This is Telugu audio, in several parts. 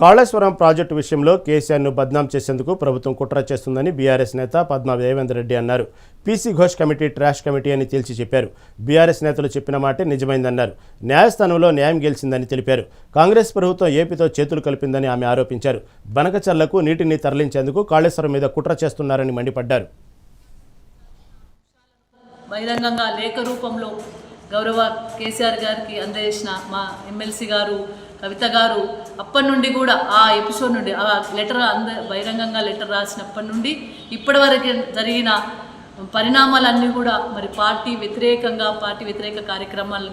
కాళేశ్వరం ప్రాజెక్టు విషయంలో కేసీఆర్ను బద్నాం చేసేందుకు ప్రభుత్వం కుట్ర చేస్తుందని బీఆర్ఎస్ నేత పద్మా దేవేందర్ రెడ్డి అన్నారు. PC Ghosh committee trash committee అని తేల్చి చెప్పారు. బీఆర్ఎస్ నేతలు చెప్పిన మాటే నిజమైందన్నారు. న్యాయస్థానంలో న్యాయం గెలిచిందని తెలిపారు. కాంగ్రెస్ ప్రభుత్వం ఏపీతో చేతులు కలిపిందని ఆమె ఆరోపించారు. బనకచర్లకు నీటిని తరలించేందుకు కాళేశ్వరం మీద కుట్ర చేస్తున్నారని మండిపడ్డారు. బహిరంగంగా లేఖ రూపంలో గౌరవ కేసీఆర్ గారికి అందజేసిన మా ఎమ్మెల్సీ గారు కవిత గారు అప్పటి నుండి కూడా ఆ ఎపిసోడ్ నుండి ఆ లెటర్ అంద బహిరంగంగా లెటర్ రాసినప్పటి నుండి ఇప్పటి వరకు జరిగిన పరిణామాలన్నీ కూడా మరి పార్టీ వ్యతిరేకంగా పార్టీ వ్యతిరేక కార్యక్రమాలు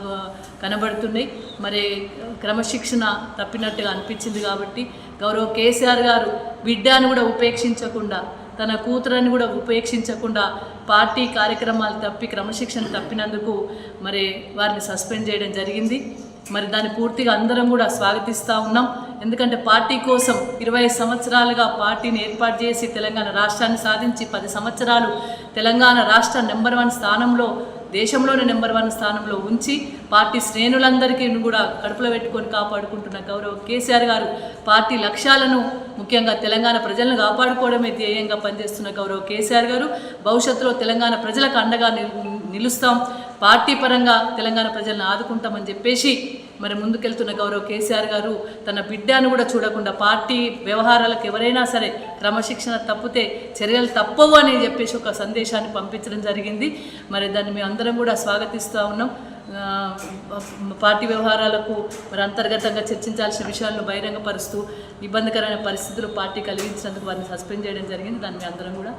కనబడుతున్నాయి. మరి క్రమశిక్షణ తప్పినట్టుగా అనిపించింది కాబట్టి గౌరవ కేసీఆర్ గారు బిడ్డను కూడా ఉపేక్షించకుండా తన కూతురని కూడా ఉపేక్షించకుండా పార్టీ కార్యక్రమాలు తప్పి క్రమశిక్షణ తప్పినందుకు మరి వారిని సస్పెండ్ చేయడం జరిగింది. మరి దాన్ని పూర్తిగా అందరం కూడా స్వాగతిస్తూ ఉన్నాం. ఎందుకంటే పార్టీ కోసం ఇరవై సంవత్సరాలుగా పార్టీని ఏర్పాటు చేసి తెలంగాణ రాష్ట్రాన్ని సాధించి పది సంవత్సరాలు తెలంగాణ రాష్ట్ర నెంబర్ వన్ స్థానంలో దేశంలోనే నెంబర్ వన్ స్థానంలో ఉంచి పార్టీ శ్రేణులందరికీ కూడా కడుపులో పెట్టుకొని కాపాడుకుంటున్న గౌరవ కేసీఆర్ గారు పార్టీ లక్ష్యాలను ముఖ్యంగా తెలంగాణ ప్రజలను కాపాడుకోవడమే ధ్యేయంగా పనిచేస్తున్న గౌరవ కేసీఆర్ గారు. భవిష్యత్తులో తెలంగాణ ప్రజలకు అండగా నిలుస్తాం. పార్టీ పరంగా తెలంగాణ ప్రజలను ఆదుకుంటామని చెప్పేసి మరి ముందుకెళ్తున్న గౌరవ కేసీఆర్ గారు తన బిడ్డను కూడా చూడకుండా పార్టీ వ్యవహారాలకు ఎవరైనా సరే క్రమశిక్షణ తప్పితే చర్యలు తప్పవు అని చెప్పేసి ఒక సందేశాన్ని పంపించడం జరిగింది. మరి దాన్ని మేము అందరం కూడా స్వాగతిస్తూ ఉన్నాం. పార్టీ వ్యవహారాలకు మరి అంతర్గతంగా చర్చించాల్సిన విషయాలను బహిరంగపరుస్తూ ఇబ్బందికరమైన పరిస్థితులు పార్టీ కలిగించినందుకు వారిని సస్పెండ్ చేయడం జరిగింది. దాన్ని అందరం కూడా